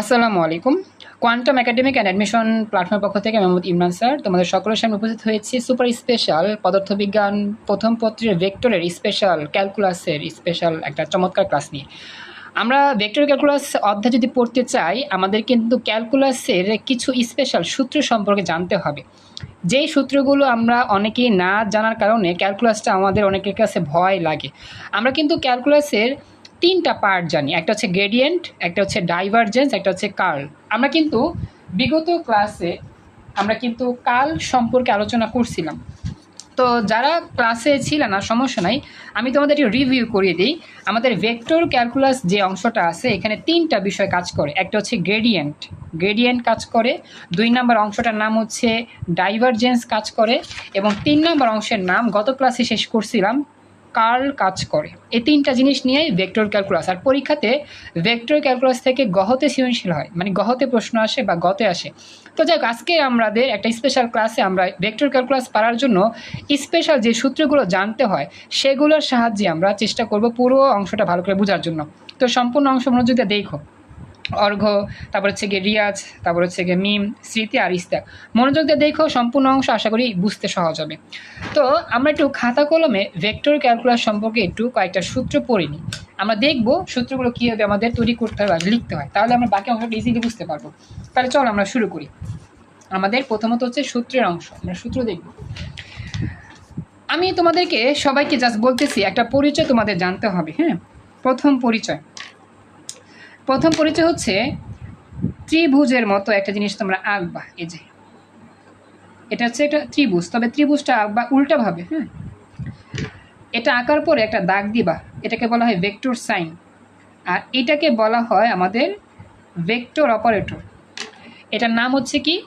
আসসালামু আলাইকুম। Quantum academic and admission প্ল্যাটফর্মের পক্ষ থেকে মোহাম্মদ ইমরান স্যার। তোমাদের সকলের সামনে উপস্থিত হয়েছি সুপার স্পেশাল পদার্থবিজ্ঞান প্রথম পত্রের ভেক্টরের স্পেশাল ক্যালকুলাসের স্পেশাল একটা চমৎকার ক্লাস নিয়ে। আমরা ভেক্টর ক্যালকুলাস অধ্যায় যদি পড়তে চাই, আমাদের কিন্তু ক্যালকুলাসের কিছু স্পেশাল সূত্র সম্পর্কে জানতে হবে। যেই সূত্রগুলো আমরা অনেকেই না জানার কারণে ক্যালকুলাসটা আমাদের অনেকের কাছে ভয় লাগে। আমরা কিন্তু ক্যালকুলাসের তিনটা পার্ট জানি। একটা হচ্ছে গ্রেডিয়েন্ট একটা হচ্ছে ডাইভারজেন্স একটা হচ্ছে কার্ল আমরা কিন্তু বিগত ক্লাসে আমরা কিন্তু কাল সম্পর্কে আলোচনা করছিলাম। তো যারা ক্লাসে ছিল না সমস্যা নাই, আমি তোমাদের রিভিউ করিয়ে দিই। আমাদের ভেক্টর ক্যালকুলাস যে অংশটা আছে, এখানে তিনটা বিষয় কাজ করে। একটা হচ্ছে গ্রেডিয়েন্ট গ্রেডিয়েন্ট কাজ করে। দুই নম্বর অংশটার নাম হচ্ছে ডাইভারজেন্স কাজ করে। এবং তিন নম্বর অংশের নাম গত ক্লাসে শেষ করছিলাম। কার্ল কাজ করে। এই তিনটা জিনিস নিয়েই ভেক্টর ক্যালকুলাস। আর পরীক্ষাতে ভেক্টর ক্যালকুলাস থেকে গহতে সৃজনশীল হয় মানে গহতে প্রশ্ন আসে বা গতে আসে। তো যাই আজকে আমাদের একটা স্পেশাল ক্লাসে আমরা ভেক্টর ক্যালকুলাস পারার জন্য স্পেশাল যে সূত্রগুলো জানতে হয়, সেগুলোর সাহায্যে আমরা চেষ্টা করব পুরো অংশটা ভালো করে বোঝার জন্য। তো সম্পূর্ণ অংশ মনোযোগ দিয়ে দেখো। অর্ঘ, তারপর হচ্ছে গিয়ে রিয়াজ, তারপর হচ্ছে গিয়ে মিম, স্মৃতি আর ইস্তাক। মনোযোগ দিয়ে দেখো, সম্পূর্ণ অংশ আশা করি বুঝতে সহজ হবে। তো আমরা একটু খাতা কলমে ভেক্টর ক্যালকুলাস সম্পর্কে একটু কয়েকটা সূত্র পড়ে নিই। আমরা দেখব সূত্রগুলো কীভাবে আমাদের তৈরি করতে হয় লিখতে হয়। তাহলে আমরা বাকি অংশটা ইজিলি বুঝতে পারব। তাহলে চলো আমরা শুরু করি। আমাদের প্রথমত হচ্ছে সূত্রের অংশ। আমরা সূত্র দেখব। আমি তোমাদেরকে সবাইকে জাস্ট বলতেছি, একটা পরিচয় তোমাদের জানতে হবে হ্যাঁ? প্রথম পরিচয়। প্রথম পরিচয় হচ্ছে ত্রিভুজের মতো একটা জিনিস তোমরা আঁকবা, এই যে। এটা হচ্ছে একটা ত্রিভুজ, তবে ত্রিভুজটা আঁকবা উল্টাভাবে হ্যাঁ? এটা আঁকার পরে একটা দাগ দিবা, এটাকে বলা হয় ভেক্টর সাইন। আর এটাকে বলা হয় আমাদের ভেক্টর অপারেটর। এটার নাম হচ্ছে কি?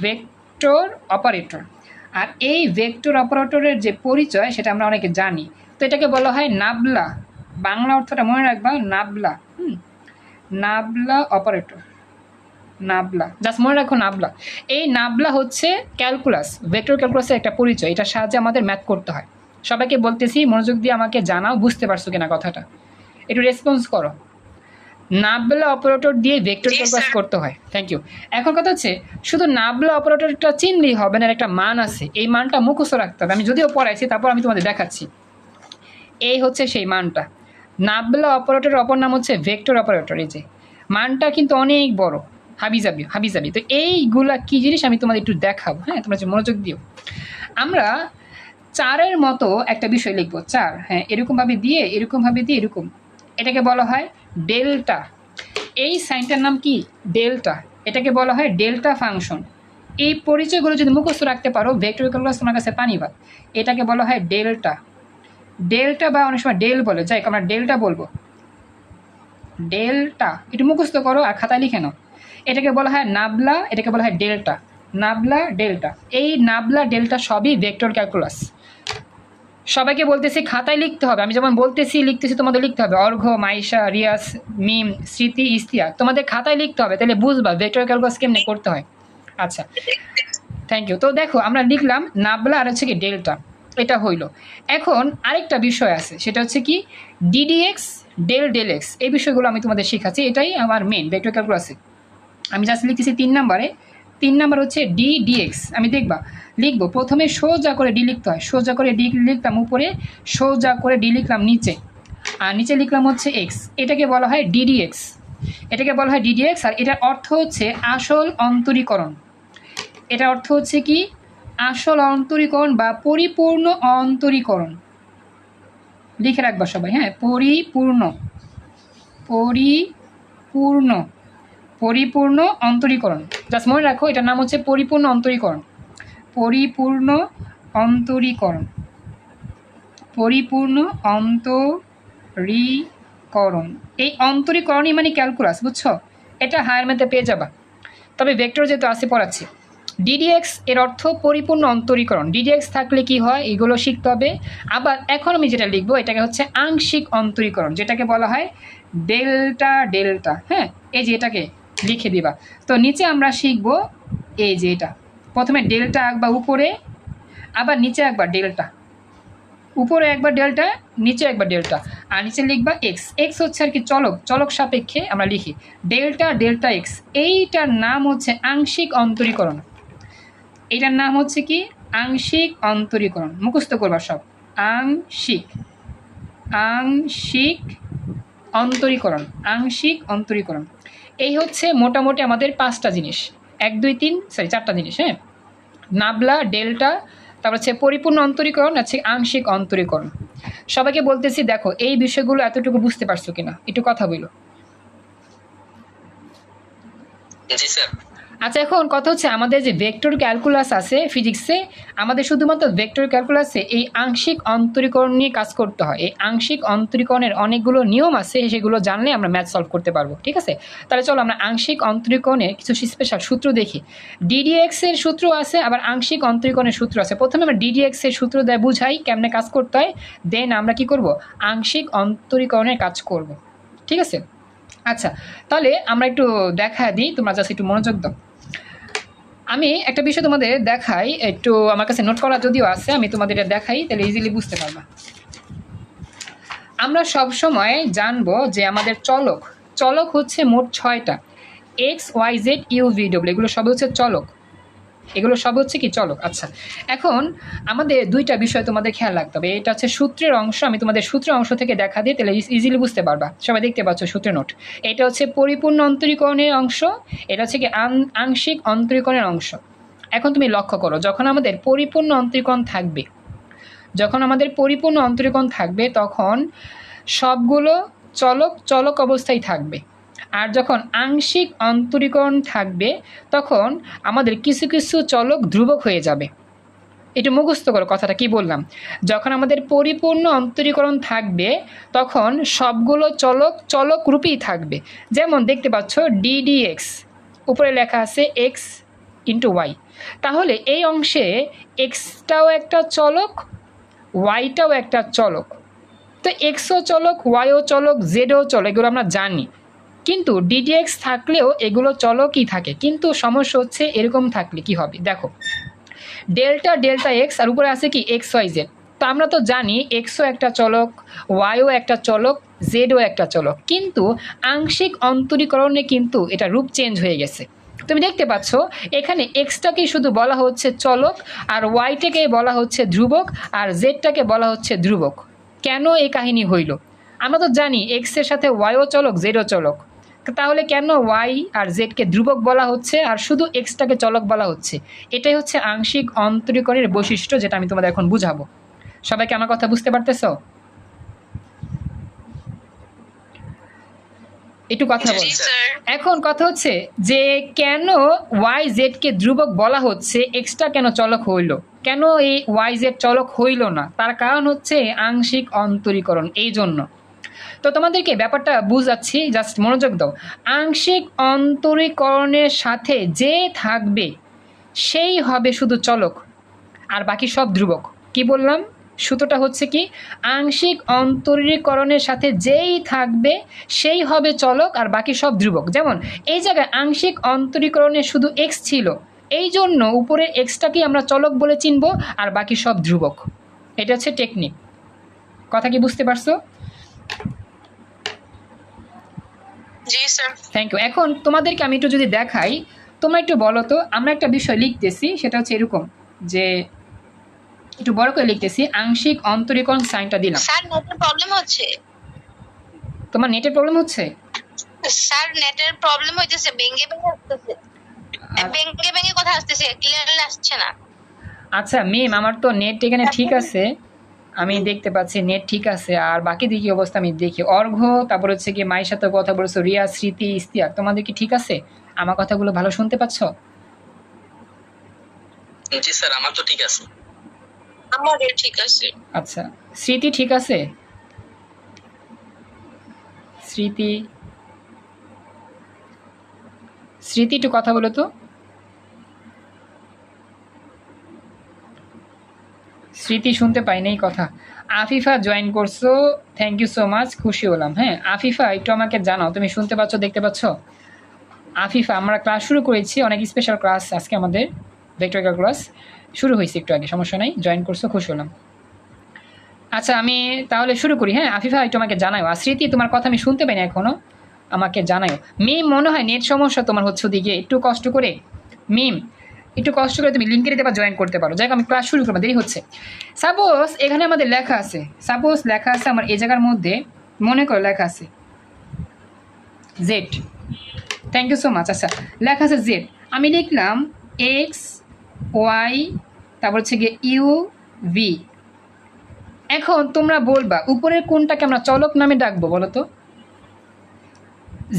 Vector operator. আর এই ভেক্টর অপারেটরের যে পরিচয়, সেটা আমরা অনেকে জানি। তো এটাকে বলা হয় নাবলা। বাংলা অর্থটা মনে রাখবা, নাবলা, হুম? নাবলা অপারেটর নাবলা জাস্ট মনে রাখো নাবলা। এই নাবলা হচ্ছে ক্যালকুলাস ভেক্টর ক্যালকুলাসের একটা পরিচয় এটার সাহায্যে আমাদের ম্যাথ করতে হয়। সবাইকে বলতেছি মনোযোগ দিয়ে আমাকে জানাও বুঝতে পারছ কিনা কথাটা। একটু রেসপন্স করো। নাবলা অপারেটর দিয়ে ভেক্টর ক্যালকুলাস করতে হয়। থ্যাংক ইউ এখন কথা হচ্ছে শুধু নাবলা অপারেটরটা চিনলেই হবে না একটা মান আছে। এই মানটা মুখস্থ রাখতে হবে। আমি যদিও পড়াইছি তারপর আমি তোমাদের দেখাচ্ছি। এই হচ্ছে সেই মানটা। নাবলা অপারেটরের অপর নাম হচ্ছে ভেক্টর অপারেটর এই যে। মানটা কিন্তু অনেক বড়। হাবিজাবি হাবিজাবি। তো এইগুলা কী জিনিস আমি তোমাদের একটু দেখাবো হ্যাঁ? তোমরা মনোযোগ দিও। আমরা চারের মতো একটা বিষয় লিখব। চার হ্যাঁ এরকমভাবে দিয়ে এরকমভাবে দিয়ে, এরকম। এটাকে বলা হয় ডেল্টা। এই সাইনটার নাম কি? ডেল্টা। এটাকে বলা হয় ডেল্টা ফাংশন। এই পরিচয়গুলো যদি মুখস্থ রাখতে পারো ভেক্টর ক্যালকুলাস তোমার কাছে পানি ভাত এটাকে বলা হয় ডেল্টা। ডেল্টা বা অনেক সময় ডেল বলে, যাই আমরা ডেল্টা বলব। ডেল্টা, একটু মুখস্থ করো আর খাতায় লিখে নাও। এটাকে বলা হয় নাবলা, এটাকে বলা হয় ডেল্টা। Nabla, delta. এই নাবলা, ডেল্টা সবই ভেক্টর ক্যালকুলাস। সবাইকে বলতেছি খাতায় লিখতে হবে। আমি যেমন বলতেছি, লিখতেছি, তোমাদের লিখতে হবে। অর্ঘ, মাইশা, রিয়াস, মিম, স্মৃতি, ইস্তিয়া। তোমাদের খাতায় লিখতে হবে, তাহলে বুঝবা ভেক্টর ক্যালকুলাস কেমনে করতে হয়। আচ্ছা থ্যাংক ইউ তো দেখো, আমরা লিখলাম নাবলা আর হচ্ছে কি ডেল্টা। এটা হইল। এখন আরেকটা বিষয় আছে, সেটা হচ্ছে কি ডিডিএক্স ডেল ডেল এক্স এই বিষয়গুলো আমি তোমাদের শেখাচ্ছি, এটাই আমার মেন ভেক্টর ক্যালকুলাসে আমি জাস্ট লিখতেছি তিন নাম্বারে, তিন নাম্বার হচ্ছে ডি ডিএক্স আমি দেখবা, লিখব, প্রথমে সোজা করে ডি লিখতে হয়, সোজা করে ডি লিখলাম উপরে, সোজা করে ডি লিখলাম নিচে, আর নিচে লিখলাম হচ্ছে এক্স এটাকে বলা হয় ডিডিএক্স এটাকে বলা হয় ডিডিএক্স আর এটার অর্থ হচ্ছে আসল অন্তরীকরণ, এটার অর্থ হচ্ছে কি আসল অন্তরীকরণ বা পরিপূর্ণ অন্তরীকরণ। লিখে রাখবা সবাই হ্যাঁ? পরিপূর্ণ। পরিপূর্ণ। পরিপূর্ণ অন্তরীকরণ। জাস্ট মনে রাখো, এটার নাম হচ্ছে পরিপূর্ণ অন্তরীকরণ। পরিপূর্ণ অন্তরীকরণ। পরিপূর্ণ অন্তরীকরণ। এই অন্তরীকরণই মানে ক্যালকুলাস, বুঝছ? এটা হায়ার ম্যাথে পেয়ে যাবা। তবে ভেক্টর যেহেতু আসে পড়াচ্ছি। ডিডিএক্স এর অর্থ পরিপূর্ণ অন্তরীকরণ। ডিডিএক্স থাকলে কি হয়? এগুলো শিখতে হবে। আবার এখন আমি যেটা লিখব, এটাকে হচ্ছে আংশিক অন্তরীকরণ, যেটাকে বলা হয় ডেল্টা ডেল্টা হ্যাঁ? এই যে এটাকে লিখে দিবা। তো নিচে আমরা শিখব এই যে এটা। প্রথমে ডেল্টা আঁকবা উপরে, আবার নিচে আঁকবা ডেল্টা। উপরে একবার ডেল্টা, নিচে একবার ডেল্টা। আর নিচে লিখবা এক্স এক্স হচ্ছে আর কি চলক। চলক সাপেক্ষে আমরা লিখি। ডেল্টা ডেল্টা এক্স এইটার নাম হচ্ছে আংশিক অন্তরীকরণ। এইটার নাম হচ্ছে কি? আংশিক অন্তরীকরণ, মুখস্থ করবা সব। আংশিক আংশিক অন্তরীকরণ আংশিক অন্তরীকরণ। এই হচ্ছে মোটামুটি আমাদের পাঁচটা জিনিস। এক, দুই, তিন সরি চারটা জিনিস হ্যাঁ? নাবলা, ডেল্টা, তারপর হচ্ছে পরিপূর্ণ অন্তরীকরণ আছে আংশিক অন্তরীকরণ। সবাইকে বলতেছি, দেখো, এই বিষয়গুলো এতটুকু বুঝতে পারছ কিনা? একটু কথা বলো। আচ্ছা এখন কথা হচ্ছে আমাদের যে ভেক্টর ক্যালকুলাস আছে ফিজিক্সে আমাদের শুধুমাত্র ভেক্টর ক্যালকুলাসে এই আংশিক অন্তরীকরণ নিয়ে কাজ করতে হয়। এই আংশিক অন্তরীকরণের অনেকগুলো নিয়ম আছে, সেগুলো জানলে আমরা ম্যাথ সলভ করতে পারব, ঠিক আছে? তাহলে চলো আমরা আংশিক অন্তরীকরণের কিছু স্পেশাল সূত্র দেখি। ডিডিএক্স এর সূত্র আছে, আবার আংশিক অন্তরীকরণের সূত্র আছে। প্রথমে আমরা ডিডিএক্স এর সূত্র দেয় বুঝাই কেমনে কাজ করতে হয় দেন আমরা কি করব? আংশিক অন্তরীকরণের কাজ করব, ঠিক আছে? আচ্ছা তাহলে আমরা একটু দেখা দিই, তোমরা জাস্ট একটু মনোযোগ দাও। আমি একটা বিষয় তোমাদের দেখাই, একটু আমার কাছে নোট করা যদিও আছে, আমি তোমাদের এটা দেখাই, তাহলে ইজিলি বুঝতে পারবা। আমরা সব সময় জানব যে আমাদের চলক চলক হচ্ছে মোট ছয়টা X Y Z U V W এগুলো সব হচ্ছে চলক। এগুলো সব হচ্ছে কি চলক আচ্ছা। এখন আমাদের দুইটা বিষয় তোমাদের খেয়াল রাখতে হবে। এটা হচ্ছে সূত্রের অংশ, আমি তোমাদের সূত্রের অংশ থেকে দেখা দিই তাহলে ইজিলি বুঝতে পারবা। সবাই দেখতে পাচ্ছ সূত্রের নোট। এটা হচ্ছে পরিপূর্ণ অন্তরীকরণের অংশ, এটা হচ্ছে কি আংশিক অন্তরীকরণের অংশ। এখন তুমি লক্ষ্য করো, যখন আমাদের পরিপূর্ণ অন্তরীকরণ থাকবে, যখন আমাদের পরিপূর্ণ অন্তরীকরণ থাকবে, তখন সবগুলো চলক চলক অবস্থায় থাকবে। আর যখন আংশিক অন্তরীকরণ থাকবে, তখন আমাদের কিছু কিছু চলক ধ্রুবক হয়ে যাবে। একটু মুখস্থ করো কথাটা, কি বললাম? যখন আমাদের পরিপূর্ণ অন্তরীকরণ থাকবে, তখন সবগুলো চলক চলক রূপেই থাকবে। যেমন দেখতে পাচ্ছ ডিডিএক্স উপরে লেখা আছে এক্স ইন্টু ওয়াই তাহলে এই অংশে এক্সটাও একটা চলক ওয়াইটাও একটা চলক। তো এক্সও চলক ওয়াইও চলক জেডও চলক, এগুলো আমরা জানি। কিন্তু ডিডিএক্স থাকলেও এগুলো চলকই থাকে, কিন্তু সমস্যা হচ্ছে এরকম থাকলে কি হবে? দেখো, ডেল্টা ডেল্টা এক্স আর উপরে আছে কি এক্স ওয়াই জেড তো আমরা তো জানি এক্সও একটা চলক ওয়াইও একটা চলক জেডও একটা চলক, কিন্তু আংশিক অন্তরীকরণে কিন্তু এটা রূপ চেঞ্জ হয়ে গেছে। তুমি দেখতে পাচ্ছ, এখানে এক্সটাকে শুধু বলা হচ্ছে চলক আর ওয়াইটাকে বলা হচ্ছে ধ্রুবক আর জেডটাকে বলা হচ্ছে ধ্রুবক। কেন এই কাহিনী হইল? আমরা তো জানি এক্সের সাথে ওয়াইও চলক জেডও চলক। তাহলে কেন ওয়াই আর জেডকে ধ্রুবক বলা হচ্ছে আর শুধু এক্সটাকে চলক বলা হচ্ছে? এটাই হচ্ছে আংশিক অন্তরীকরণের বৈশিষ্ট্য যেটা আমি তোমাদের এখন বুঝাবো। সবাইকে আমার কথা বুঝতে পারতেছো? একটু কথা বল। এখন কথা হচ্ছে যে কেন ওয়াই জেডকে ধ্রুবক বলা হচ্ছে এক্সট্রা কেন চলক হইল? কেন এই ওয়াই জেড চলক হইল না? তার কারণ হচ্ছে আংশিক অন্তরীকরণ এই জন্য তো তোমাদেরকে ব্যাপারটা বুঝাচ্ছি জাস্ট মনোযোগ দাও। আংশিক অন্তরীকরণের সাথে যে থাকবে, সেই হবে শুধু চলক, আর বাকি সব ধ্রুবক। কি বললাম? সুতোটা হচ্ছে কি? আংশিক অন্তরীকরণের সাথে যেই থাকবে, সেই হবে চলক আর বাকি সব ধ্রুবক। যেমন, এই জায়গায় আংশিক অন্তরীকরণে শুধু এক্স ছিল, এই জন্য উপরের এক্সটাকেই আমরা চলক বলে চিনব আর বাকি সব ধ্রুবক। এটা হচ্ছে টেকনিক কথা কি বুঝতে পারছ? জি স্যার থ্যাংক ইউ এখন তোমাদেরকে আমি একটু যদি দেখাই তোমরা একটু বলো তো আমরা একটা বিষয় লিখতেছি সেটা হচ্ছে এরকম যে একটু বড় করে লিখতেছি আংশিক অন্তরীকরণ সাইনটা দিলাম। স্যার নেটের প্রবলেম হচ্ছে? তোমার নেটের প্রবলেম হচ্ছে? স্যার নেটের প্রবলেম হইতেছে ভেঙে ভেঙে আসতেছে। ভেঙে ভেঙে কথা আসতেছে ক্লিয়ারলি আসছে না। আচ্ছা মেম আমার তো নেট এখানে ঠিক আছে। আমি দেখতে পাচ্ছি নেট ঠিক আছে আর বাকি দিকে অবস্থা আমি দেখি। অর্ঘ্য তারপর হচ্ছে কি মায়ের সাথে কথা বলছো রিয়া স্মৃতি ইস্তিয়াক তোমাদের কি ঠিক আছে? আমার কথাগুলো ভালো শুনতে পাচ্ছ? জি স্যার আমার তো ঠিক আছে। আমাদের ঠিক আছে। আচ্ছা স্মৃতি ঠিক আছে? স্মৃতি স্মৃতি একটু কথা বলো তো। স্মৃতি শুনতে পাইনি এই কথা। আফিফা জয়েন করছ থ্যাংক ইউ সো মাচ খুশি হলাম। হ্যাঁ আফিফা, একটু আমাকে জানাও, তুমি শুনতে পাচ্ছ, দেখতে পাচ্ছ? আফিফা, আমরা ক্লাস শুরু করেছি, অনেক স্পেশাল ক্লাস আজকে আমাদের ভেক্টর ক্লাস শুরু হয়েছে একটু আগে, সমস্যা নাই জয়েন করছ, খুশি হলাম। আচ্ছা আমি তাহলে শুরু করি। হ্যাঁ আফিফা, একটু আমাকে জানাও আর স্মৃতি, তোমার কথা আমি শুনতে পাইনি এখনও আমাকে জানাও মিম মনে হয় নেট সমস্যা তোমার হচ্ছে ওদিকে, একটু কষ্ট করে। মিম একটু কষ্ট করে তুমি লিঙ্কে দিতে বা জয়েন করতে পারো। যাই আমি ক্লাস শুরু করব, দেরি হচ্ছে। সাপোজ এখানে আমাদের লেখা আছে সাপোজ লেখা আছে আমার এই জায়গার মধ্যে, মনে করো লেখা আছে Z thank you so much আচ্ছা লেখা আছে জেড আমি লিখলাম এক্স ওয়াই তারপর হচ্ছে গিয়ে ইউ ভি এখন তোমরা বলবা, উপরের কোনটাকে আমরা চলক নামে ডাকবো, বলো তো?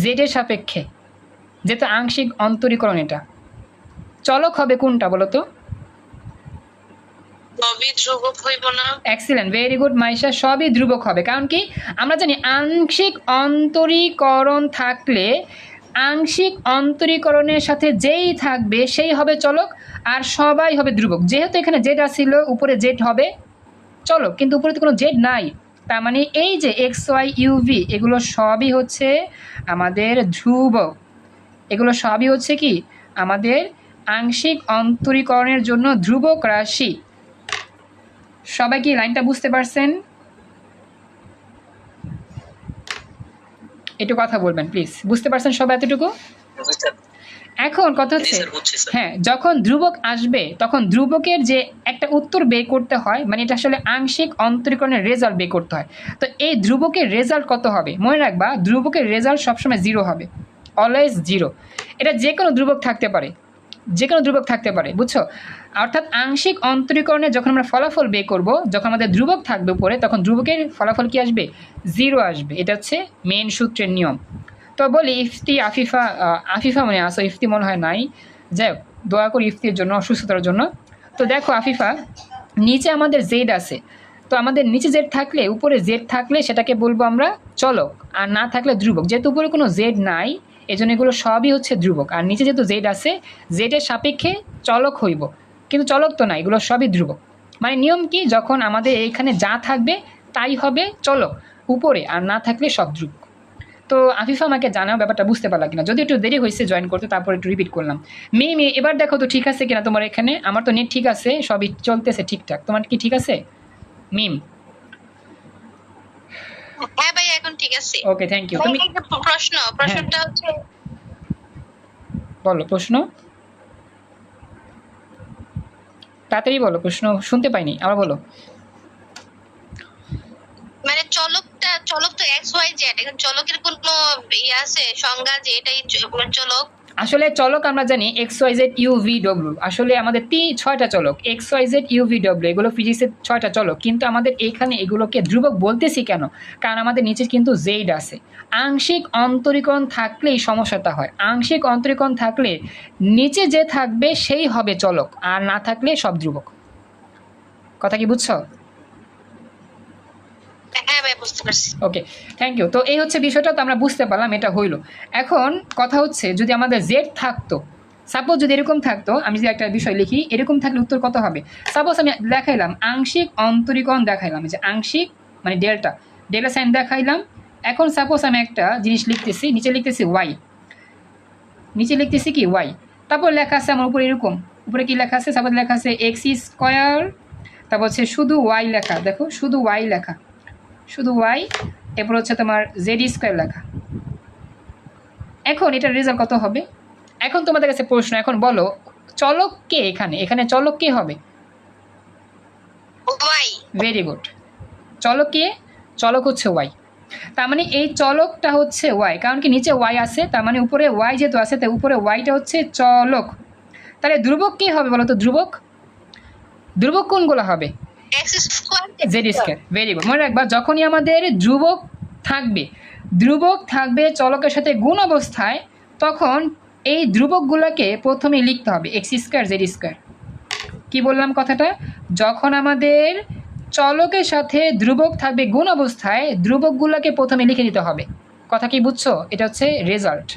জেডের সাপেক্ষে যেহেতু আংশিক অন্তরীকরণ এটা। চলক হবে কোনটা বলো তো? এক্সিলেন্ট ভেরি গুড মাইশা সবই ধ্রুবক হবে। কারণ কি? আমরা জানি আংশিক অন্তরীকরণ থাকলে আংশিক অন্তরীকরণের সাথে যেই থাকবে সেই হবে চলক আর সবাই হবে ধ্রুবক। যেহেতু এখানে জেড আসছিল উপরে জেড হবে চলক কিন্তু উপরে তো কোনো জেড নাই। তার মানে এই যে এক্স ওয়াই ইউভি এগুলো সবই হচ্ছে আমাদের ধ্রুবক। এগুলো সবই হচ্ছে কি? আমাদের আংশিক অন্তরীকরণের জন্য ধ্রুবক রাশি। সবাই কি লাইনটা বুঝতে পারছেন? একটু কথা বলবেন প্লিজ বুঝতে পারছেন সবাই এতটুকু? এখন কথা হচ্ছে হ্যাঁ যখন ধ্রুবক আসবে তখন ধ্রুবকের যে একটা উত্তর বের করতে হয় মানে এটা আসলে আংশিক অন্তরীকরণের রেজাল্ট বের করতে হয়। তো এই ধ্রুবকের রেজাল্ট কত হবে? মনে রাখবা ধ্রুবকের রেজাল্ট সবসময় জিরো হবে। অলওয়েজ জিরো এটা যে কোনো ধ্রুবক থাকতে পারে। যে কোনো ধ্রুবক থাকতে পারে, বুঝছ? অর্থাৎ আংশিক অন্তরীকরণে যখন আমরা ফলাফল বের করব, যখন আমাদের ধ্রুবক থাকবে উপরে, তখন ধ্রুবকের ফলাফল কি আসবে? জিরো আসবে। এটা হচ্ছে মেন সূত্রের নিয়ম। তো বলি, ইফতি, আফিফা আফিফা মনে আসো ইফতি মনে হয় নাই। যাই হোক, দোয়া করি ইফতির জন্য, অসুস্থতার জন্য। তো দেখো, আফিফা, নিচে আমাদের জেড আছে। তো আমাদের নিচে জেড থাকলে, উপরে জেড থাকলে সেটাকে বলব আমরা চলক। আর না থাকলে ধ্রুবক। যেহেতু উপরে কোনো জেড নাই এজন্য এগুলো সবই হচ্ছে ধ্রুবক। আর নিচে যেহেতু জেড আছে জেডের সাপেক্ষে চলক হইব। কিন্তু চলক তো না, এগুলো সবই ধ্রুবক। মানে নিয়ম কি, যখন আমাদের এইখানে যা থাকবে, তাই হবে চলক, উপরে, আর না থাকলে সব ধ্রুবক। তো আফিফা আমাকে জানাও, ব্যাপারটা বুঝতে পারলা কিনা। যদি একটু দেরি হয়েছে জয়েন করতে, তারপর একটু রিপিট করলাম। মেয়ে মেয়ে, এবার দেখো তো ঠিক আছে কিনা তোমার এখানে? আমার তো নেট ঠিক আছে, সবই চলতেছে ঠিকঠাক। তোমার কি ঠিক আছে? মিম হ্যাঁ ভাই এখন ঠিক আছে। ওকে থ্যাংক ইউ তুমি প্রশ্ন প্রশ্নটা হচ্ছে বলো প্রশ্ন? তাড়াতাড়ি বলো প্রশ্ন শুনতে পাইনি আবার বলো। মানে চলকটা চলক তো এক্স ওয়াই জেড এখন চলকের কোনো ইয়ে আছে সংজ্ঞা যে এটাই চলক? আসলে চলক আমরা জানি X Y Z U V W আসলে আমাদের তিন ছয়টা চলক X Y Z U V W এগুলো ফিজিক্সের ছয়টা চলক। কিন্তু আমাদের এখানে এগুলোকে ধ্রুবক বলতেছি কেন? কারণ আমাদের নিচে কিন্তু জেড আছে। আংশিক অন্তরীকরণ থাকলেই সমস্যাটা হয়। আংশিক অন্তরীকরণ থাকলে নিচে যে থাকবে সেই হবে চলক, আর না থাকলে সব ধ্রুবক। কথা কি বুঝছ? ওকে থ্যাংক ইউ তো এই হচ্ছে বিষয়টা, তো আমরা বুঝতে পারলাম, এটা হইল। এখন কথা হচ্ছে, যদি আমাদের জেড থাকতো সাপোজ যদি এরকম থাকতো, আমি যদি একটা বিষয় লিখি, এরকম থাকলে উত্তর কত হবে? সাপোজ আমি দেখাইলাম, আংশিক অন্তরীকরণ দেখাইলাম যে আংশিক মানে ডেল্টা ডেল্টা সাইন দেখাইলাম। এখন সাপোজ আমি একটা জিনিস লিখতেছি, নিচে লিখতেছি ওয়াই নিচে লিখতেছি কি? ওয়াই তারপর লেখা আছে আমার উপরে এরকম। উপরে কি লেখা আছে? সাপোজ লেখা আছে এক্স স্কোয়ার তারপর হচ্ছে শুধু ওয়াই লেখা। দেখো, শুধু ওয়াই লেখা। শুধু ওয়াই এরপর হচ্ছে তোমার জেড স্কোয়ার লেখা। এখন এটার রেজাল্ট কত হবে? এখন তোমাদের কাছে প্রশ্ন এখন বলো চলক কে এখানে? এখানে চলক কে হবে? ওয়াই ভেরি গুড চলক কে? চলক হচ্ছে ওয়াই তার মানে এই চলকটা হচ্ছে ওয়াই কারণ কি নিচে ওয়াই আছে তার মানে উপরে ওয়াই যেহেতু আছে তাই উপরে ওয়াইটা হচ্ছে চলক। তাহলে ধ্রুবক কে হবে বলো তো? ধ্রুবক? ধ্রুবক কোনগুলো হবে? জেড স্কোয়ার ভেরি গুড মনে রাখবা, যখনই আমাদের ধ্রুবক থাকবে ধ্রুবক থাকবে চলকের সাথে গুণ অবস্থায়, তখন এই ধ্রুবকগুলোকে প্রথমে লিখতে হবে এক্স স্কোয়ার জেড স্কোয়ার কি বললাম কথাটা? যখন আমাদের চলকের সাথে ধ্রুবক থাকবে গুণ অবস্থায়, ধ্রুবকগুলোকে প্রথমে লিখে দিতে হবে। কথা কি বুঝছ? এটা হচ্ছে রেজাল্ট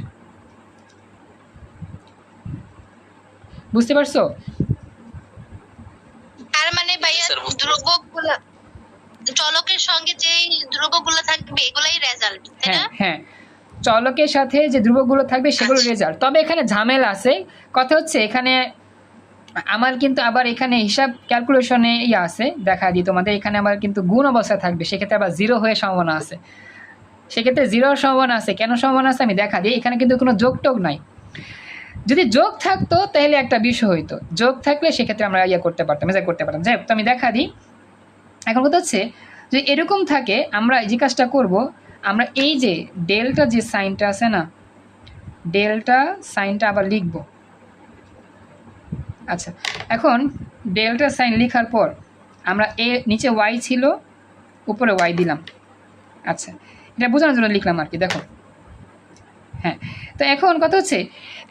বুঝতে পারছ? ভাইয়া চলকের সঙ্গে যে ধ্রুবকগুলো থাকবে এগুলাই রেজাল্ট তাই হ্যাঁ না? হ্যাঁ। চলকের সাথে যে ধ্রুবকগুলো থাকবে সেগুলো আচ্ছা। রেজাল্ট তবে এখানে ঝামেলা আছে। কথা হচ্ছে এখানে আমার কিন্তু আবার এখানে হিসাব ক্যালকুলেশনে ইয়ে আছে দেখা দিই তোমাদের। এখানে আবার কিন্তু গুণ অবস্থা থাকবে সেক্ষেত্রে আবার জিরো হয়ে সম্ভাবনা আছে। সেক্ষেত্রে জিরোর সম্ভাবনা আছে। কেন সম্ভাবনা আছে আমি দেখা দিই? এখানে কিন্তু কোনো যোগ টোগ নাই। যদি যোগ থাকতো তাহলে একটা বিষয় হইতো। যোগ থাকলে সেক্ষেত্রে আমরা ইয়ে করতে পারতাম মেজার করতে পারতাম। যাই হোক, তো আমি দেখা দিই। এখন কথা হচ্ছে যে এরকম থাকে আমরা যে কাজটা করব আমরা এই যে ডেলটা যে সাইনটা আছে না ডেলটা সাইনটা আবার লিখব। আচ্ছা এখন ডেলটা সাইন লিখার পর আমরা এ নিচে ওয়াই ছিল উপরে ওয়াই দিলাম। আচ্ছা এটা বোঝানোর জন্য লিখলাম আর কি দেখো। হ্যাঁ। তো এখন কথা হচ্ছে,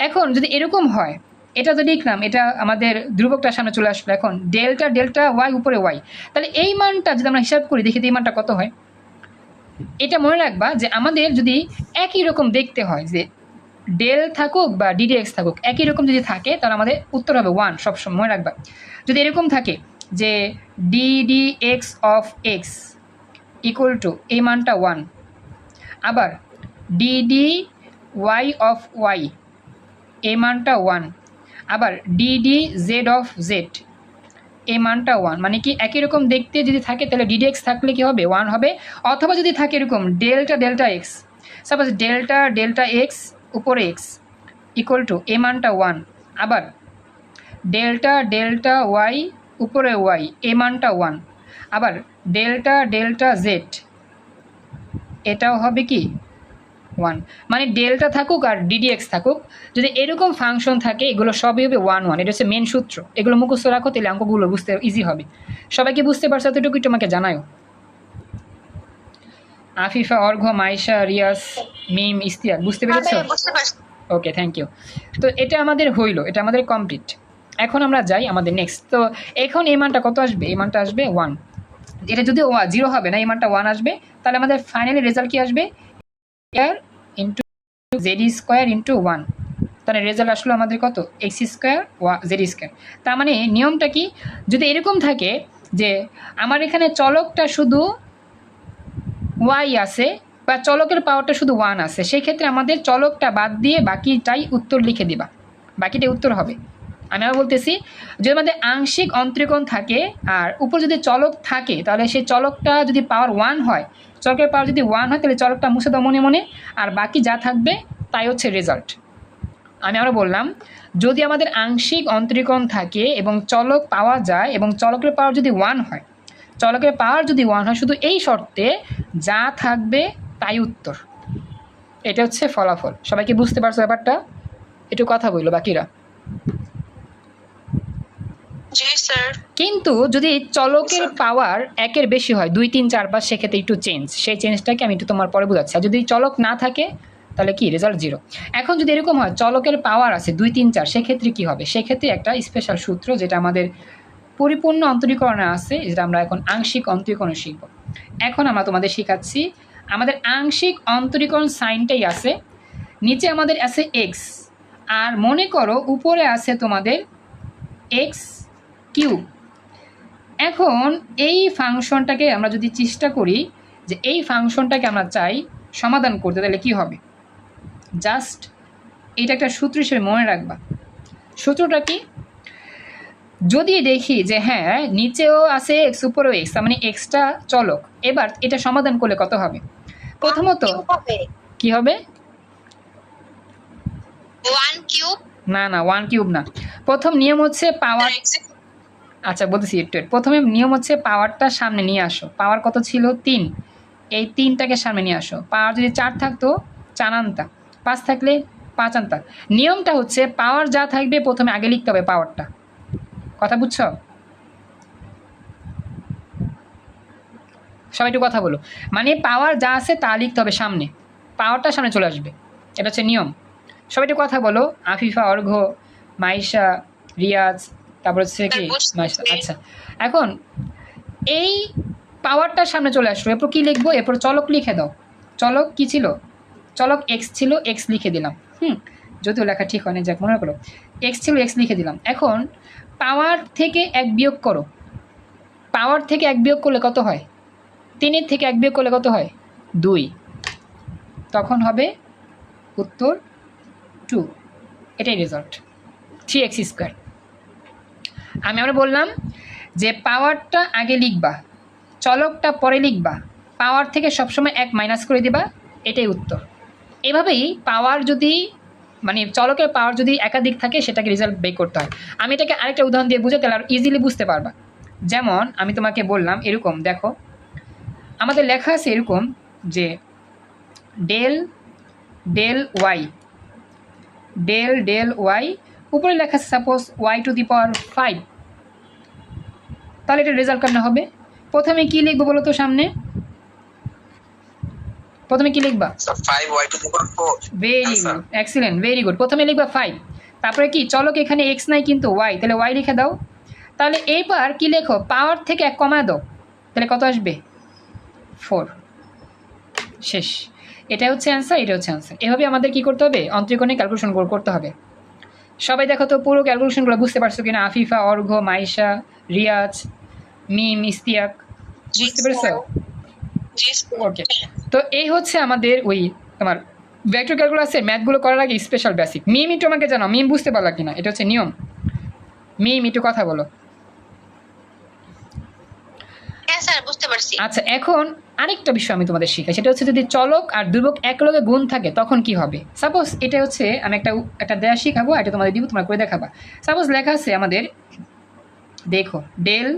এখন যদি এরকম হয়, এটা যদি লিখলাম, এটা আমাদের ধ্রুবকটার সামনে চলে আসলো এখন, ডেল্টা ডেল্টা ওয়াই উপরে ওয়াই, তাহলে এই মানটা যদি আমরা হিসাব করি, দেখি এই মানটা কত হয়? এটা মনে রাখবা যে আমাদের যদি একই রকম দেখতে হয়, যে ডেল থাকুক বা ডিডিএক্স থাকুক, একই রকম যদি থাকে, তাহলে আমাদের উত্তর হবে ওয়ান সবসময় মনে রাখবা। যদি এরকম থাকে যে D D X of X equal to এই মানটা ওয়ান আবার ডিডি ওয়াই অফ ওয়াই এই মানটা ওয়ান। আবার ডিডি জেড অফ জেড এই মানটা ওয়ান। মানে কি একই রকম দেখতে যদি থাকে, তাহলে ডিডি এক্স থাকলে কি হবে? ওয়ান হবে। অথবা যদি থাকে এরকম delta delta X, suppose delta delta X উপরে এক্স ইকুয়াল টু এ মানটা ওয়ান। আবার ডেল্টা ডেল্টা ওয়াই উপরে ওয়াই, এ মানটা ওয়ান। আবার ডেল্টা ডেল্টা জেড, এটাও হবে কি? ওয়ান মানে ডেল্টা থাকুক আর ডিডিএক্স থাকুক যদি এরকম ফাংশন থাকে এগুলো সবই হবে ওয়ান ওয়ান এটা হচ্ছে মেন সূত্র। এগুলো মুখস্থ রাখো তাহলে অঙ্কগুলো বুঝতে ইজি হবে। সবাইকে বুঝতে পারছ এতটুকু তোমাকে জানায়ও আফিফা অর্ঘ মাইশা রিয়াস মিম ইস্তিয়াক বুঝতে পেরেছ? বুঝতে পারছি। ওকে থ্যাংক ইউ তো এটা আমাদের হইল এটা আমাদের কমপ্লিট এখন আমরা যাই আমাদের নেক্সট তো এখন এই মানটা কত আসবে? এই মানটা আসবে ওয়ান এটা যদি জিরো হবে না এই মানটা ওয়ান আসবে তাহলে আমাদের ফাইনালি রেজাল্ট কি আসবে? এর into Z square into one তাহলে রেজাল্ট আসলো আমাদের কত? X square Y Z square তার মানে নিয়মটা কি? যদি এরকম থাকে যে আমার এখানে চলকটা শুধু ওয়াই আছে বা চলকের পাওয়ারটা শুধু ওয়ান আছে সেই ক্ষেত্রে আমাদের চলকটা বাদ দিয়ে বাকিটাই উত্তর লিখে দিবা। বাকিটাই উত্তর হবে। আমি আবার বলতেছি, যদি আমাদের আংশিক অন্তরীকরণ থাকে আর উপর যদি চলক থাকে, তাহলে সেই চলকটা যদি পাওয়ার ওয়ান হয় চলকের পাওয়ার যদি ওয়ান হয়, তাহলে চলকটা মুছে দাও মনে মনে। আর বাকি যা থাকবে, তাই হচ্ছে রেজাল্ট আমি আরও বললাম, যদি আমাদের আংশিক অন্তরীকরণ থাকে এবং চলক পাওয়া যায় এবং চলকের পাওয়ার যদি ওয়ান হয়, চলকের পাওয়ার যদি ওয়ান হয়, শুধু এই শর্তে যা থাকবে, তাই উত্তর। এটা হচ্ছে ফলাফল। সবাইকে বুঝতে পারছ ব্যাপারটা? একটু কথা বলল বাকিরা। কিন্তু যদি চলকের পাওয়ার একের বেশি হয় দুই তিন চার পাঁচ সেক্ষেত্রে একটু চেঞ্জ সেই চেঞ্জটাকে আমি একটু তোমার পরে বোঝাচ্ছি। আর যদি চলক না থাকে তাহলে কি? রেজাল্ট জিরো এখন যদি এরকম হয় চলকের পাওয়ার আছে দুই তিন চার সেক্ষেত্রে কি হবে? সেক্ষেত্রে একটা স্পেশাল সূত্র যেটা আমাদের পরিপূর্ণ অন্তরীকরণে আছে যেটা আমরা এখন আংশিক অন্তরীকরণ শিখব। এখন আমরা তোমাদের শেখাচ্ছি আমাদের আংশিক অন্তরীকরণ সাইনটাই আছে নিচে আমাদের আছে এক্স আর মনে করো উপরে আছে তোমাদের এক্স কিউব এখন এই ফাংশনটাকে আমরা যদি চেষ্টা করি যে এই ফাংশনটাকে আমরা চাই সমাধান করতে তাহলে কি হবে? জাস্ট এটা একটা সূত্র হিসেবে মনে রাখবা। সূত্রটা কি? যদি দেখি যে হ্যাঁ নিচেও আছে এক্স উপরেও এক্স মানে এক্সটা চলক। এবার এটা সমাধান করলে কত হবে? প্রথমত কি হবে? ওয়ান কিউব না না ওয়ান কিউব না। প্রথম নিয়ম হচ্ছে পাওয়ার আচ্ছা বলতেছি একটু। প্রথমে নিয়ম হচ্ছে পাওয়ারটা সামনে নিয়ে আসো। পাওয়ার কত ছিল? তিন। এই তিনটাকে সামনে নিয়ে আসো। পাওয়ার যদি চার থাকতো, চার আনতা। পাঁচ থাকলে পাঁচ আনতা। নিয়মটা হচ্ছে পাওয়ার যা থাকবে প্রথমে আগে লিখতে হবে পাওয়ারটা। কথা বুঝছ? সবাই একটু কথা বলো। মানে পাওয়ার যা আছে তা লিখতে হবে সামনে। পাওয়ারটা সামনে চলে আসবে। এটা হচ্ছে নিয়ম। সবাই একটু কথা বলো। আফিফা, অর্ঘ, মাইশা, রিয়াজ তারপর হচ্ছে কি। আচ্ছা। এখন এই পাওয়ারটার সামনে চলে আসলো এরপর কি লিখব? এরপর চলক লিখে দাও। চলক কি ছিল? চলক এক্স ছিল এক্স লিখে দিলাম। হুম যদিও লেখা ঠিক হয়নি যাক মনে করো। এক্স ছিল এক্স লিখে দিলাম। এখন পাওয়ার থেকে এক বিয়োগ করো। পাওয়ার থেকে এক বিয়োগ করলে কত হয়? তিনের থেকে এক বিয়োগ করলে কত হয়? দুই। তখন হবে উত্তর টু এটাই রেজাল্ট থ্রি এক্স স্কোয়ার আমি আমরা বললাম যে পাওয়ারটা আগে লিখবা, চলকটা পরে লিখবা পাওয়ার থেকে সবসময় এক মাইনাস করে দিবা, এটাই উত্তর। এভাবেই পাওয়ার যদি মানে চলকের পাওয়ার যদি একাধিক থাকে, সেটাকে রেজাল্ট বের করতে হয়। আমি এটাকে আরেকটা উদাহরণ দিয়ে বুঝে তাহলে আর ইজিলি বুঝতে পারবা। যেমন আমি তোমাকে বললাম এরকম, দেখো, আমাদের লেখা আছে এরকম যে del del Y del del Y উপরে লেখা আছে suppose Y to the power five তাহলে এটা রেজাল্ট কেমন হবে? প্রথমে কি লিখব বলো তো সামনে? প্রথমে কি লিখবা? Very good excellent very good প্রথমে লিখবা ফাইভ তারপরে কি? চলক এখানে এক্স নাই কিন্তু ওয়াই তাহলে ওয়াই লিখে দাও। তাহলে এইবার কি লেখো? পাওয়ার থেকে এক কমায় দাও। তাহলে কত আসবে? ফোর শেষ। এটা হচ্ছে অ্যান্সার এটা হচ্ছে অ্যান্সার এভাবে আমাদের কি করতে হবে? অন্তরিকণে ক্যালকুলেশন করতে হবে। সবাই দেখো তো পুরো ক্যালকুলেশনগুলো বুঝতে পারছ কিনা? আফিফা অর্ঘ মাইশা রিয়াজ মিম ইস্তিয়াক। বুঝতে পেরেছ? ওকে তো এই হচ্ছে আমাদের ওই তোমার ভেক্টর ক্যালকুলাসের ম্যাথগুলো করার আগে স্পেশাল বেসিক মিম একটু আমাকে জানো মিম বুঝতে পারলা কিনা? এটা হচ্ছে নিয়ম। মিম একটু কথা বলো। হ্যাঁ বুঝতে পারছি। আচ্ছা এখন আরেকটা বিষয় আমি তোমাদের শিখাই। সেটা হচ্ছে যদি চলক আর দুর্বক একলগে গুণ থাকে, তখন কি হবে? সাপোজ এটা হচ্ছে আমি একটা একটা দেয়া শিখাবো, এটা তোমাদের দিব, তোমরা করে দেখাবা। সাপোজ লেখা আছে আমাদের, দেখো ডেল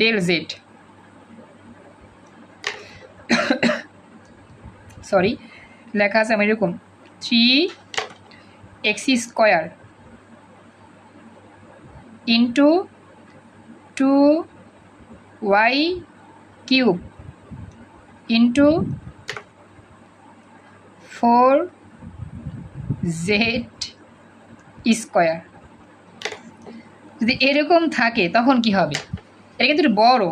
ডেল জেড সরি লেখা আছে আমি এরকম three X square into two Y cube into four Z square যদি এরকম থাকে, তখন কি হবে? এটা কিন্তু বড়।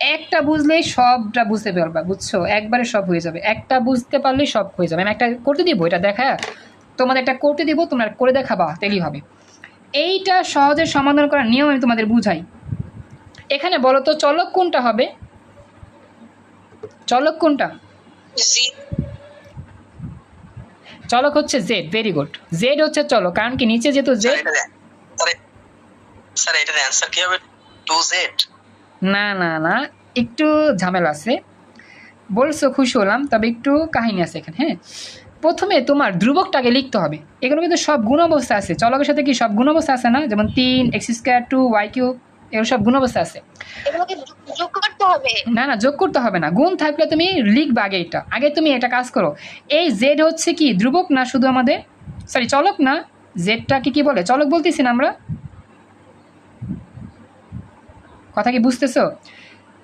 একটা বুঝলেই সবটা বুঝতে পারবা, বুঝছ? একবারে সব হয়ে যাবে। একটা বুঝতে পারলেই সব হয়ে যাবে। আমি একটা করতে দিব এটা দেখা তোমাদের একটা করতে দিব, তোমরা করে দেখাবা তেলি হবে। এইটা সহজে সমাধান করার নিয়ম আমি তোমাদের বুঝাই। এখানে বলো তো চলক কোনটা হবে? চলক কোনটা? চলক হচ্ছে জেড ভেরি গুড জেড হচ্ছে চলক কারণ কি নিচে যেহেতু জেড স্যার এটার অ্যান্সার কি হবে? টু জেড না না না একটু ঝামেলা আছে। বলছো খুশি হলাম তবে একটু কাহিনী আছে এখানে হ্যাঁ? প্রথমে তোমার ধ্রুবকটাকে লিখতে হবে। এগুলো কিন্তু সব গুণ অবস্থা আছে। চলকের সাথে কি সব গুণ অবস্থা আছে না? যেমন তিন X square two Y cube এগুলো সব গুণ অবস্থা আছে। এগুলোকে যোগ- যোগ করতে হবে। না না যোগ করতে হবে না। গুণ থাকলে তুমি লিখবে আগে এটা। আগে তুমি এটা কাজ করো। এই জেড হচ্ছে কি? ধ্রুবক না শুধু আমাদের? সরি চলক না? জেডটাকে কি বলে? চলক বলতেছি না আমরা? কথা কি বুঝতেছো?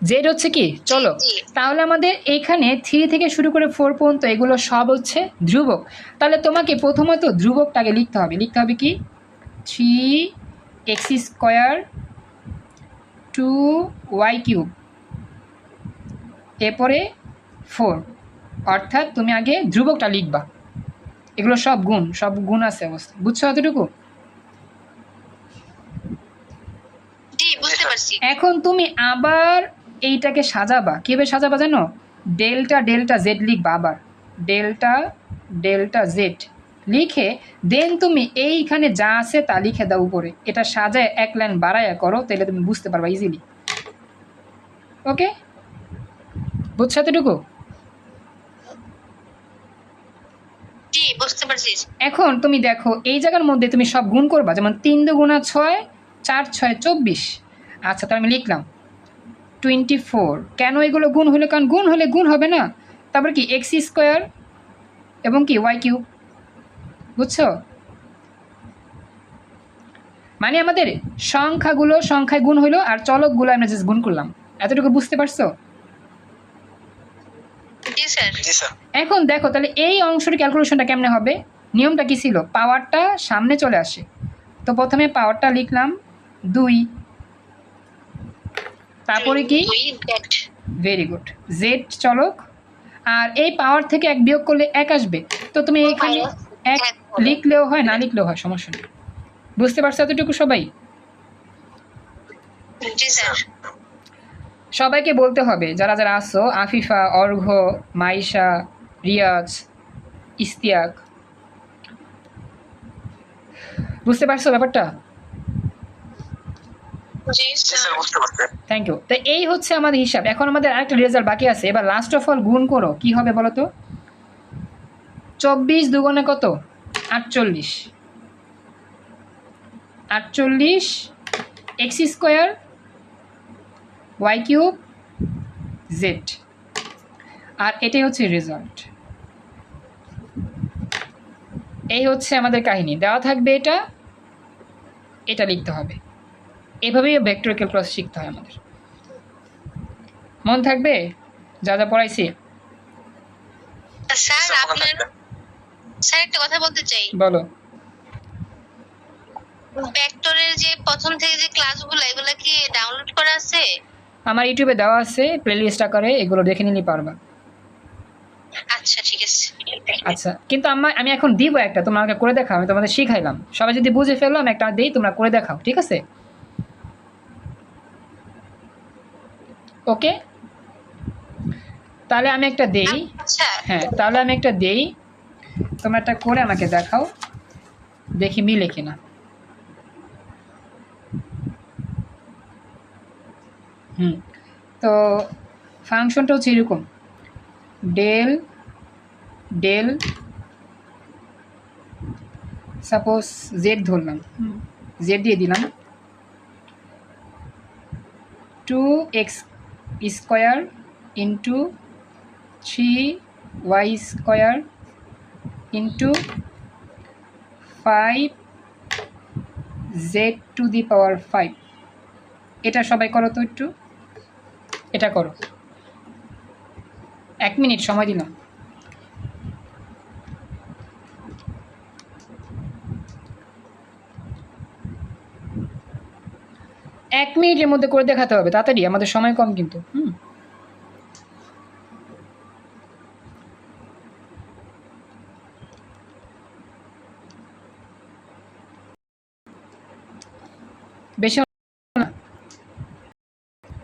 জেড হচ্ছে কি? চলক। জি। তাহলে আমাদের এইখানে থ্রি থেকে শুরু করে ফোর পর্যন্ত এগুলো সব হচ্ছে ধ্রুবক। তাহলে তোমাকে প্রথমত ধ্রুবকটাকে লিখতে হবে। লিখতে হবে কি? Three X square two Y cube এরপরে ফোর অর্থাৎ তুমি আগে ধ্রুবকটা লিখবা। এগুলো সব গুণ সব গুণ আছে অবস্থা। বুঝছ এতটুকু? পারছি। এখন তুমি আবার এইটাকে সাজাবা। কীভাবে সাজাবা জানো? ডেল্টা ডেল্টা জেড লিখবা আবার। ডেল্টা ডেল্টা জেড লিখে দেন তুমি এইখানে যা আছে তা লিখে দাও উপরে। এটা সাজায় এক লাইন বাড়ায়া করো তাহলে তুমি বুঝতে পারবা ইজিলি ওকে বুঝছ এতটুকু? এখন তুমি দেখো এই জায়গার মধ্যে তুমি সব গুণ করবা যেমন তিন দুগুণা ছয় চার ছয় চব্বিশ। আচ্ছা তাহলে আমি লিখলাম। টোয়েন্টি ফোর কেন এগুলো গুণ হলে? কারণ গুণ হলে গুণ হবে না। তারপর কি? এক্স স্কোয়ার এবং কি? ওয়াই কিউব বুঝছ? মানে আমাদের সংখ্যাগুলো সংখ্যায় গুণ হলো আর চলকগুলো আমরা জাস্ট গুণ করলাম। এতটুকু বুঝতে পারছ? জি স্যার। জি স্যার। এখন দেখো তাহলে এই অংশের ক্যালকুলেশনটা কেমনে হবে? নিয়মটা কি ছিল? পাওয়ারটা সামনে চলে আসে। তো প্রথমে পাওয়ারটা লিখলাম দুই। তারপরে কি? ভেরি গুড জেড চলক। আর এই পাওয়ার থেকে এক বিয়োগ করলে এক আসবে। তো তুমি এখানে এক এক লিখলেও হয় না লিখলেও হয় সমস্যা নেই। বুঝতে পারছ এতটুকু সবাই? সবাইকে বলতে হবে যারা যারা আসো আফিফা অর্ঘ মাইশা রিয়াজ ইস্তিয়াক বুঝতে পারছ ব্যাপারটা? থ্যাংক ইউ তো এই হচ্ছে আমাদের হিসাব। এখন আমাদের আরেকটা রেজাল্ট বাকি আছে। এবার লাস্ট অফ অল গুণ করো। কি হবে বলো তো? চব্বিশ দুগুণে কত? আটচল্লিশ। আটচল্লিশ X square Y cube Z. আর এটাই হচ্ছে রেজাল্ট। এই হচ্ছে আমাদের কাহিনী। দেওয়া থাকবে এটা এটা লিখতে হবে। এভাবেই ভেক্টর ক্যালকুলাস শিখতে হয় আমাদের। মন থাকবে? যা যা পড়াইছি। স্যার স্যার, আপনার। স্যার একটা কথা বলতে চাই। বলো। ভেক্টরের যে প্রথম থেকে যে ক্লাসগুলো এগুলো কি ডাউনলোড করা আছে? আমার ইউটিউবে দেওয়া আছে প্লেলিস্ট আকারে এগুলো দেখে নিলে পারবা। আচ্ছা ঠিক আছে। আচ্ছা কিন্তু আমি এখন দিব একটা তোমরা আমাকে করে দেখাও আমি তোমাদের শিখাইলাম। সবাই যদি বুঝে ফেলল আমি একটা দিই তোমরা করে দেখাও ঠিক আছে? ওকে তাহলে আমি একটা দেই। আচ্ছা। হ্যাঁ তাহলে আমি একটা দেই। তোমরা একটা করে আমাকে দেখাও দেখি মিলে কিনা। হুম তো ফাংশনটা হচ্ছে এরকম ডেল ডেল সাপোজ জেড ধরলাম। জেড দিয়ে দিলাম। Two X square into three Y square into five Z to the power five এটা সবাই করো তো একটু। এটা করো। এক মিনিট সময় দিলাম। এক মিনিটের মধ্যে করে দেখাতে হবে। তাড়াতাড়ি, আমাদের সময় কম কিন্তু। হুম বেশি না। তো স্যার করছি উত্তর কত পেয়েছ thirty Y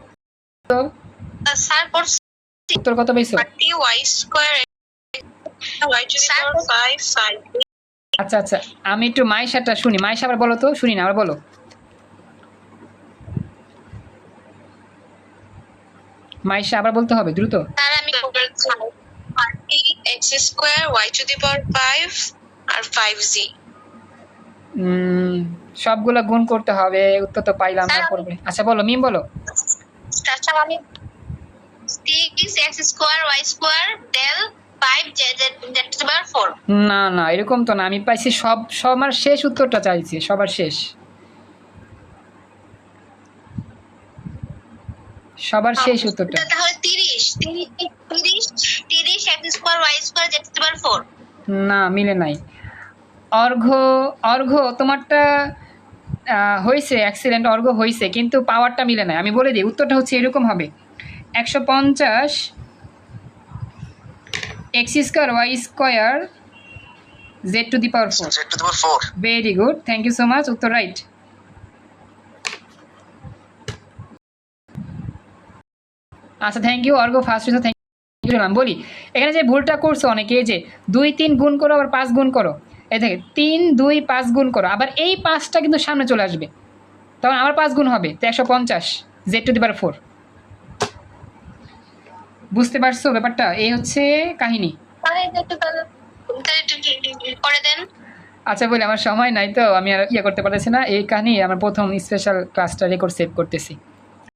square Y the power five five আচ্ছা আচ্ছা আমি একটু মাইশাটা শুনি। মাইশা আবার বলো তো শুনি না আবার বলো। মাইশা আবার বলতে হবে দ্রুত। স্যার আমি টু দি পাওয়ার আর সবগুলো গুণ করতে হবে উত্তর তো পাইলাম না করবে। আচ্ছা বলো মিম বলো। পাওয়ার ফোর না না এরকম তো না আমি পাইছি সব সবার শেষ উত্তরটা চাইছি সবার শেষ। সবার শেষ উত্তরটা। তাহলে তিরিশ তিরিশ তিরিশ তিরিশ X square Y square to the four না মিলে নাই। অর্ঘ অর্ঘ তোমারটা হয়েছে অ্যাক্সিডেন্ট অর্ঘ হয়েছে কিন্তু পাওয়ারটা মিলে নাই আমি বলে দিই উত্তরটা হচ্ছে এরকম হবে একশো পঞ্চাশ X square Y square Z to the power four very good thank you so much উত্তর রাইট আচ্ছা thank you Argha first thank you বলি এখানে যে ভুলটা করছ অনেকে যে দুই তিন গুণ করো আবার পাঁচ গুণ করো এই থেকে তিন দুই পাঁচ গুণ করো। আবার এই পাঁচটা কিন্তু সামনে চলে আসবে। তখন আবার পাঁচ গুণ হবে তো একশো পঞ্চাশ জেড টু দিবার ফোর বুঝতে পারছ ব্যাপারটা? এই হচ্ছে কাহিনী। আচ্ছা বলে আমার সময় নাই তো আমি আর ইয়ে করতে পারতেছি না। এই কাহিনী আমার প্রথম স্পেশাল ক্লাসটা রেকর্ড সেভ করতেছি।